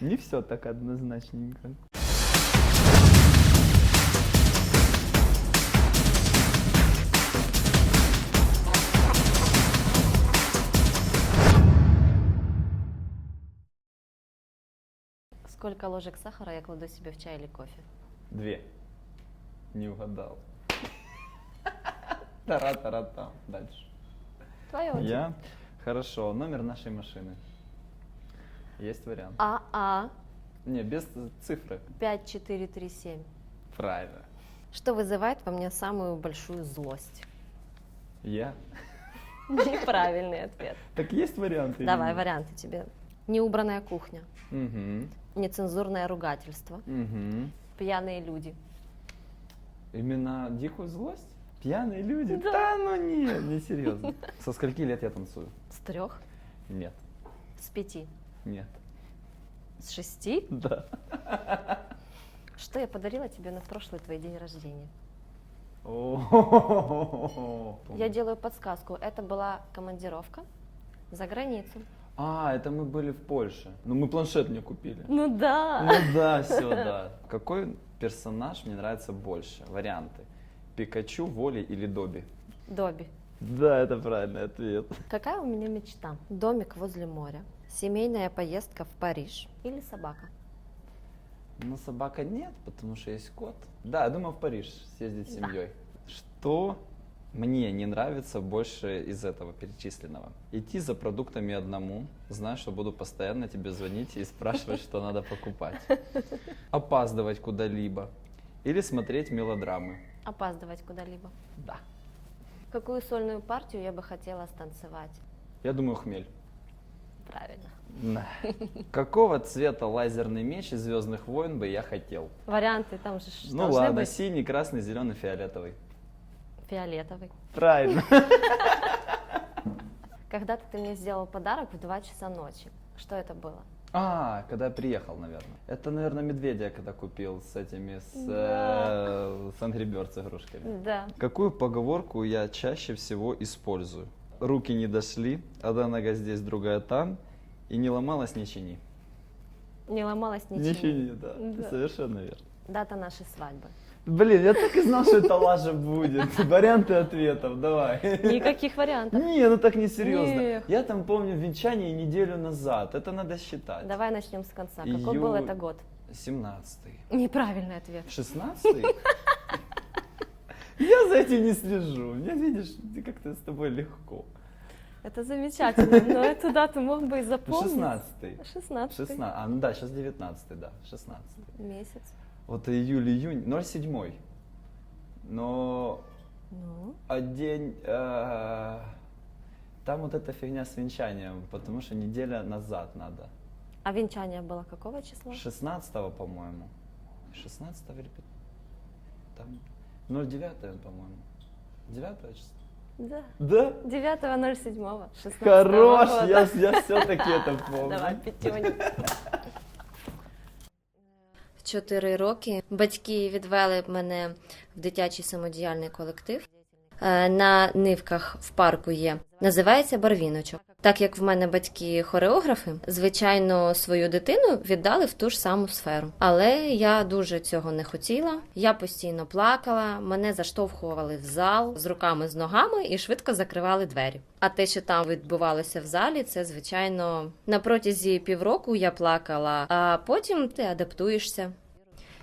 Не все так однозначненько. Сколько ложек сахара я кладу себе в чай или кофе? Две. Не угадал. Тара-тара-там. Дальше. Твоя очередь. Я? Хорошо. Номер нашей машины. Есть вариант? АА Не, без цифры. 5437. Правильно. Что вызывает во мне самую большую злость? Я? Неправильный ответ. Так есть варианты? или Давай нет? варианты тебе. Неубранная кухня, Мгм. нецензурное ругательство, Мгм. пьяные люди. Именно дикую злость? Пьяные люди? Да. Да, ну не, не серьезно. Со скольки лет я танцую? С трех, Нет, с пяти, нет, с шести. да. Что я подарила тебе на прошлый твой день рождения? Я делаю подсказку. Это была командировка за границу. А, это мы были в Польше. Ну, мы планшет мне купили. Ну да. Ну да, все, да. Какой персонаж мне нравится больше? Варианты. Пикачу, Воли или Добби? Добби. Да, это правильный ответ. Какая у меня мечта? Домик возле моря, семейная поездка в Париж или собака? Но собака нет, потому что есть кот. Да, я думаю в Париж съездить с Да. семьей. Что мне не нравится больше из этого перечисленного? Идти за продуктами одному, зная, что буду постоянно тебе звонить и спрашивать, что надо покупать. Опаздывать куда-либо. Или смотреть мелодрамы. Опаздывать куда-либо. Да. Какую сольную партию я бы хотела станцевать? Я думаю, хмель. Правильно. Да. Какого цвета лазерный меч из Звездных войн бы я хотел? Варианты там же ну ладно, быть синий, красный, зеленый, фиолетовый. Фиолетовый. Правильно. Когда-то ты мне сделал подарок в 2 часа ночи. Что это было? А, когда я приехал, наверное. Это, наверное, медведя я когда купил с этими, с, Да. э, с Angry Birds игрушками. Да. Какую поговорку я чаще всего использую? Руки не дошли, одна нога здесь, другая там, и не ломалась, не чини. Не ломалась ничего. Не чини, да. Да. Совершенно верно. Дата нашей свадьбы. Блин, я так и знал, что это лажа будет. Варианты ответов, давай. Никаких вариантов. Не, ну так не серьезно. Эх. Я там помню венчание неделю назад. Это надо считать. Давай начнем с конца. Какой был Ию- это год? 17-й. Неправильный ответ. 16-й? Я за этим не слежу. Мне, видишь, как-то с тобой легко. Это замечательно, но эту дату мог бы и запомнить. 16-й. 16 16 А, ну да, сейчас 19 да, 16 месяц вот июль-июнь, 0,7. Но ну? а день... Э, там вот эта фигня с венчанием, потому что неделя назад надо. А венчание было какого числа? 16 по-моему. 16 или 15. Там 09 по-моему. 9 числа. Да. Да? 9.07. Хорош, года. я, я все-таки это помню. Давай, пятюнь. Чотири роки батьки відвели мене в дитячий самодіяльний колектив. Е, На нивках в парку є. Називається барвіночок. Так як в мене батьки хореографи, звичайно, свою дитину віддали в ту ж саму сферу. Але я дуже цього не хотіла. Я постійно плакала, мене заштовхували в зал з руками з ногами і швидко закривали двері. А те, що там відбувалося в залі, це звичайно на протязі півроку я плакала, а потім ти адаптуєшся.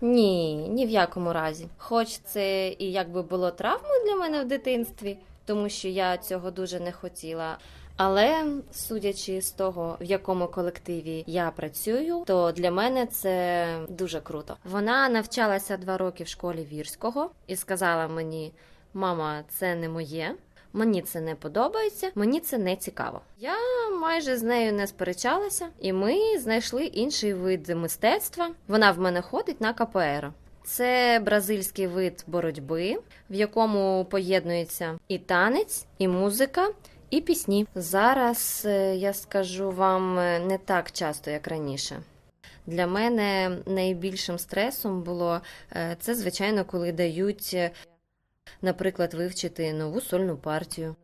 Ні, ні в якому разі. Хоч це і якби було травмою для мене в дитинстві, тому що я цього дуже не хотіла. Але судячи з того, в якому колективі я працюю, то для мене це дуже круто. Вона навчалася два роки в школі вірського і сказала мені: мама, це не моє. Мені це не подобається, мені це не цікаво. Я майже з нею не сперечалася, і ми знайшли інший вид мистецтва. Вона в мене ходить на КПР. Це бразильський вид боротьби, в якому поєднується і танець, і музика, і пісні. Зараз е, я скажу вам е, не так часто, як раніше. Для мене найбільшим стресом було е, це, звичайно, коли дають, наприклад, вивчити нову сольну партію.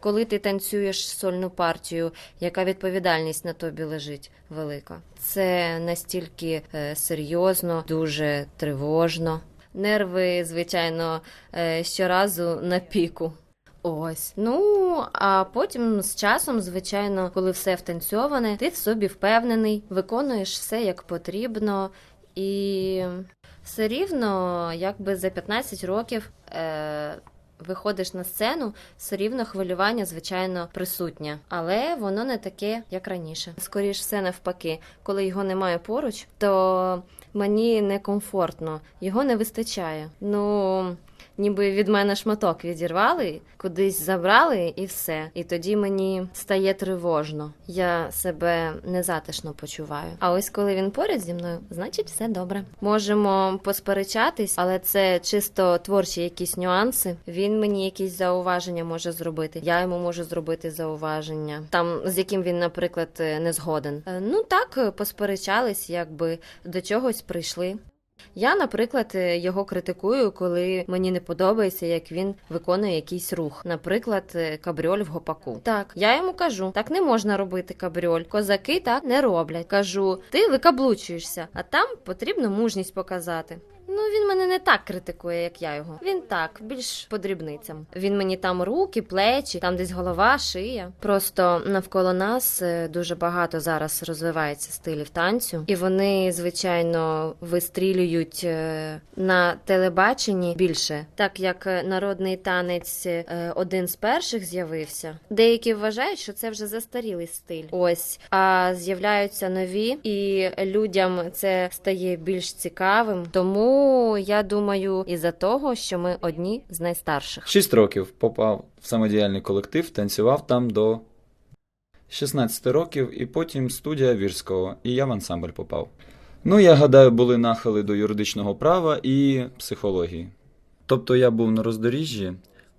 Коли ти танцюєш сольну партію, яка відповідальність на тобі лежить велика? Це настільки е, серйозно, дуже тривожно. Нерви, звичайно, е, щоразу на піку. Ось. Ну, а потім з часом, звичайно, коли все втанцьоване, ти в собі впевнений, виконуєш все як потрібно, і все рівно, якби за 15 років. Е- Виходиш на сцену, все рівно хвилювання, звичайно, присутнє, але воно не таке, як раніше. Скоріше все навпаки, коли його немає поруч, то мені некомфортно, його не вистачає. Ну, ніби від мене шматок відірвали, кудись забрали і все. І тоді мені стає тривожно. Я себе незатишно почуваю. А ось коли він поряд зі мною, значить все добре. Можемо посперечатись, але це чисто творчі якісь нюанси. Він мені якісь зауваження може зробити. Я йому можу зробити зауваження, там з яким він, наприклад, е, не згоден. Е, Ну так, е, посперечались, якби до чогось прийшли. Я, наприклад, е, його критикую, коли мені не подобається, як він виконує якийсь рух, наприклад, е, кабріоль в гопаку. Так, я йому кажу, так не можна робити кабріоль. Козаки так не роблять. Кажу, ти викаблучуєшся, а там потрібно мужність показати. Ну, він мене не так критикує, як я його. Він так, більш по дрібницям. Він мені там руки, плечі, там десь голова, шия. Просто навколо нас е, дуже багато зараз розвивається стилів танцю, і вони, звичайно, вистрілюють е, на телебаченні більше, так як е, народний танець один з перших з'явився. Деякі вважають, що це вже застарілий стиль. Ось а з'являються нові, і людям це стає більш цікавим. Тому я думаю, із-за того, що ми одні з найстарших. Шість років попав в самодіяльний колектив, танцював там до 16 років, і потім студія Вірського, і я в ансамбль попав. Ну, я гадаю, були нахили до юридичного права і психології. Тобто я був на роздоріжжі,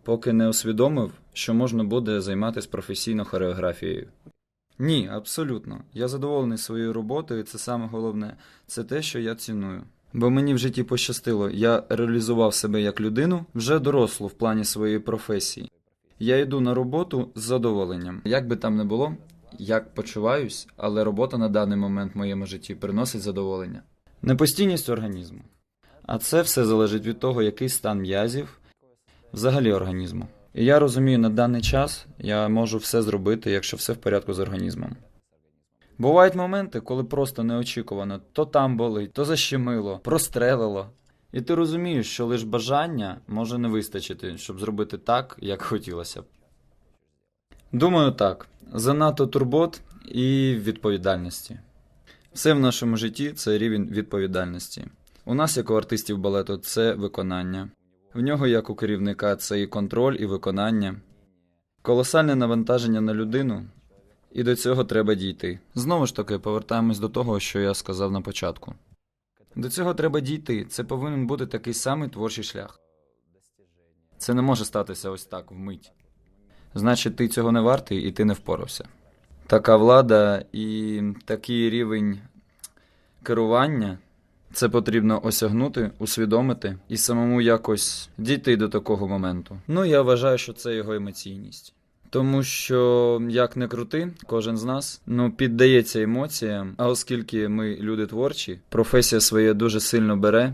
поки не усвідомив, що можна буде займатися професійно хореографією. Ні, абсолютно. Я задоволений своєю роботою, і це саме головне це те, що я ціную. Бо мені в житті пощастило, я реалізував себе як людину вже дорослу в плані своєї професії. Я йду на роботу з задоволенням. Як би там не було, як почуваюсь, але робота на даний момент в моєму житті приносить задоволення. Непостійність організму. А це все залежить від того, який стан м'язів, взагалі організму. І я розумію, на даний час я можу все зробити, якщо все в порядку з організмом. Бувають моменти, коли просто неочікувано то там болить, то защемило, прострелило. І ти розумієш, що лише бажання може не вистачити, щоб зробити так, як хотілося б. Думаю, так. Занадто турбот і відповідальності. Все в нашому житті це рівень відповідальності. У нас, як у артистів балету, це виконання. В нього, як у керівника, це і контроль, і виконання. Колосальне навантаження на людину, і до цього треба дійти. Знову ж таки, повертаємось до того, що я сказав на початку. До цього треба дійти. Це повинен бути такий самий творчий шлях. Це не може статися ось так вмить. Значить, ти цього не вартий і ти не впорався. Така влада і такий рівень керування це потрібно осягнути, усвідомити і самому якось дійти до такого моменту. Ну, я вважаю, що це його емоційність. Тому що, як не крути, кожен з нас ну піддається емоціям. А оскільки ми люди творчі, професія своє дуже сильно бере.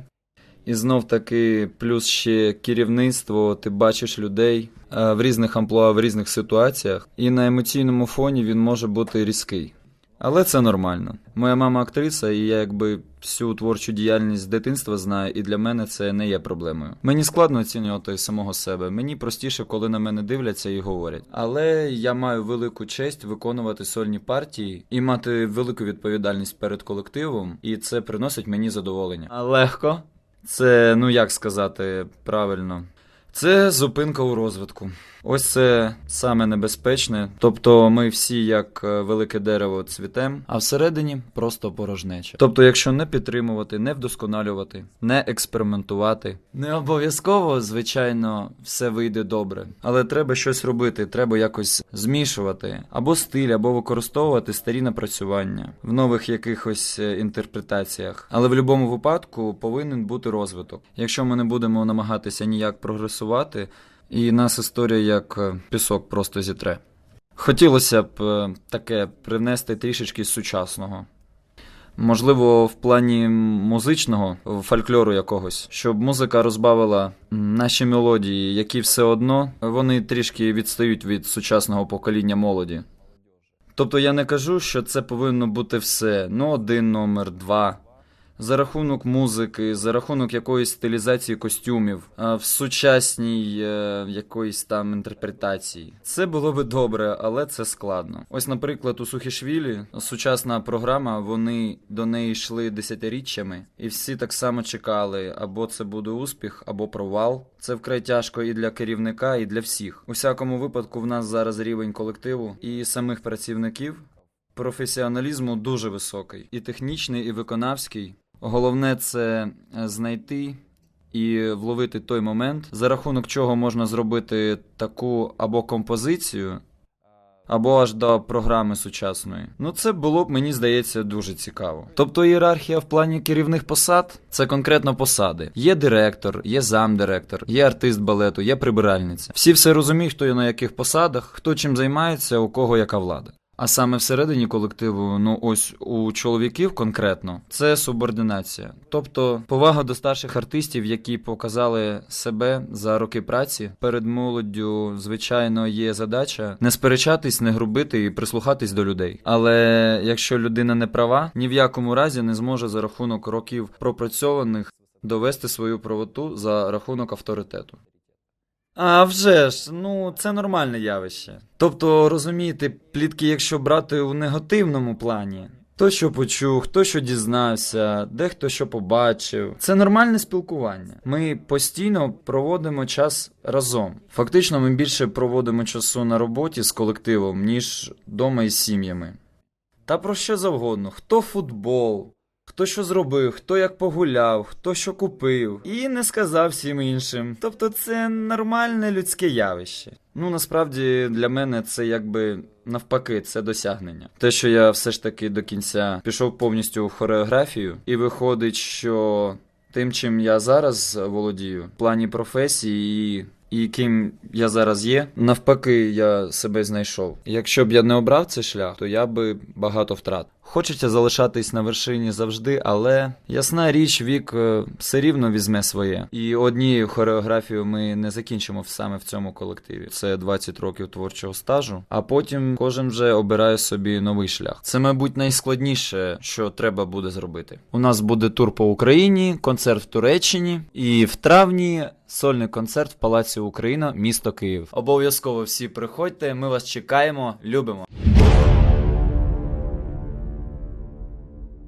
І знов таки, плюс ще керівництво, ти бачиш людей е, в різних амплуа, в різних ситуаціях, і на емоційному фоні він може бути різкий. Але це нормально. Моя мама актриса, і я якби всю творчу діяльність з дитинства знаю, і для мене це не є проблемою. Мені складно оцінювати самого себе. Мені простіше, коли на мене дивляться і говорять. Але я маю велику честь виконувати сольні партії і мати велику відповідальність перед колективом, і це приносить мені задоволення. А легко? Це, ну як сказати правильно. Це зупинка у розвитку. Ось це саме небезпечне. Тобто ми всі, як е, велике дерево, цвітем, а всередині просто порожнеча. Тобто, якщо не підтримувати, не вдосконалювати, не експериментувати, не обов'язково, звичайно, все вийде добре. Але треба щось робити, треба якось змішувати або стиль, або використовувати старі напрацювання в нових якихось е, інтерпретаціях. Але в будь-якому випадку повинен бути розвиток. Якщо ми не будемо намагатися ніяк прогресувати, і нас історія як е, пісок просто зітре. Хотілося б е, таке привнести трішечки сучасного. Можливо, в плані музичного фольклору якогось, щоб музика розбавила наші мелодії, які все одно вони трішки відстають від сучасного покоління молоді. Тобто я не кажу, що це повинно бути все, ну один номер, два. За рахунок музики, за рахунок якоїсь стилізації костюмів, а в сучасній е, якоїсь там інтерпретації. Це було би добре, але це складно. Ось, наприклад, у Сухішвілі сучасна програма, вони до неї йшли десятиріччями, і всі так само чекали, або це буде успіх, або провал. Це вкрай тяжко і для керівника, і для всіх. У всякому випадку, в нас зараз рівень колективу і самих працівників професіоналізму дуже високий, і технічний, і виконавський. Головне це е, знайти і вловити той момент, за рахунок чого можна зробити таку або композицію, або аж до програми сучасної. Ну, це було б, мені здається, дуже цікаво. Тобто ієрархія в плані керівних посад це конкретно посади. Є директор, є замдиректор, є артист балету, є прибиральниця. Всі все розуміють, хто є на яких посадах, хто чим займається, у кого яка влада. А саме всередині колективу, ну ось у чоловіків конкретно, це субординація, тобто повага до старших артистів, які показали себе за роки праці. Перед молоддю, звичайно, є задача не сперечатись, не грубити і прислухатись до людей. Але якщо людина не права, ні в якому разі не зможе за рахунок років пропрацьованих довести свою правоту за рахунок авторитету. А вже ж, ну це нормальне явище. Тобто, розумієте, плітки, якщо брати у негативному плані. Хто що почув, хто що дізнався, дехто що побачив. Це нормальне спілкування. Ми постійно проводимо час разом. Фактично, ми більше проводимо часу на роботі з колективом, ніж вдома із сім'ями. Та про що завгодно, хто футбол, Хто що зробив, хто як погуляв, хто що купив, і не сказав всім іншим. Тобто це нормальне людське явище. Ну насправді для мене це якби навпаки, це досягнення. Те, що я все ж таки до кінця пішов повністю в хореографію, і виходить, що тим, чим я зараз володію, в плані професії і. І ким я зараз є, навпаки, я себе знайшов. Якщо б я не обрав цей шлях, то я би багато втрат. Хочеться залишатись на вершині завжди, але ясна річ, вік е, все рівно візьме своє. І однією хореографією ми не закінчимо саме в цьому колективі. Це 20 років творчого стажу. А потім кожен вже обирає собі новий шлях. Це, мабуть, найскладніше, що треба буде зробити. У нас буде тур по Україні, концерт в Туреччині, і в травні. Сольний концерт в Палаці Україна, місто Київ. Обов'язково всі приходьте. Ми вас чекаємо, любимо.